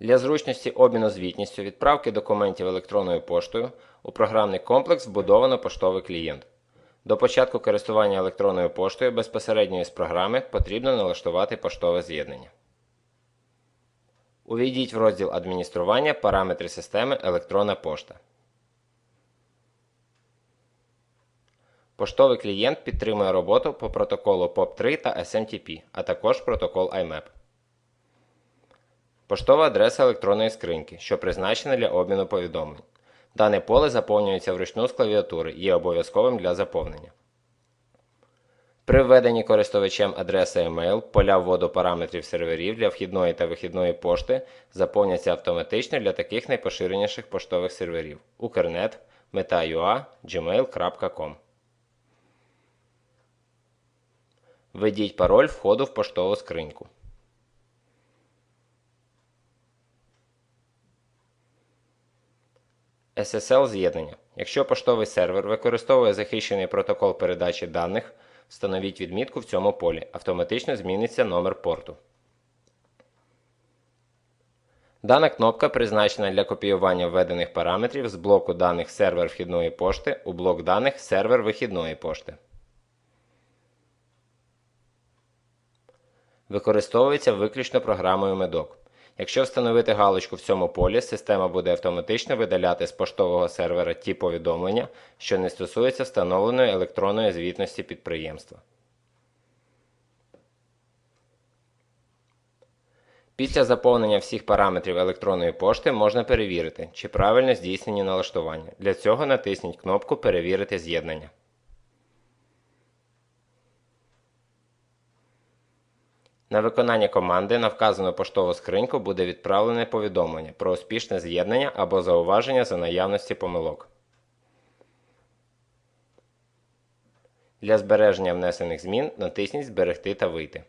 Для зручності обміну звітністю відправки документів електронною поштою у програмний комплекс вбудовано поштовий клієнт. До початку користування електронною поштою безпосередньо із програми потрібно налаштувати поштове з'єднання. Увійдіть в розділ адміністрування параметри системи електронна пошта. Поштовий клієнт підтримує роботу по протоколу POP3 та SMTP, а також протокол IMAP. Поштова адреса електронної скриньки, що призначена для обміну повідомлень. Дане поле заповнюється вручну з клавіатури і є обов'язковим для заповнення. При введенні користувачем адреси email поля вводу параметрів серверів для вхідної та вихідної пошти заповняться автоматично для таких найпоширеніших поштових серверів Укрнет, Meta.ua, gmail.com. Введіть пароль входу в поштову скриньку. SSL з'єднання. Якщо поштовий сервер використовує захищений протокол передачі даних, встановіть відмітку в цьому полі. Автоматично зміниться номер порту. Дана кнопка призначена для копіювання введених параметрів з блоку даних сервер вхідної пошти у блок даних сервер вихідної пошти. Використовується виключно програмою MEDOC. Якщо встановити галочку в цьому полі, система буде автоматично видаляти з поштового сервера ті повідомлення, що не стосуються встановленої електронної звітності підприємства. Після заповнення всіх параметрів електронної пошти можна перевірити, чи правильно здійснені налаштування. Для цього натисніть кнопку Перевірити з'єднання. На виконання команди на вказану поштову скриньку буде відправлене повідомлення про успішне з'єднання або зауваження за наявності помилок. Для збереження внесених змін натисніть Зберегти та вийти.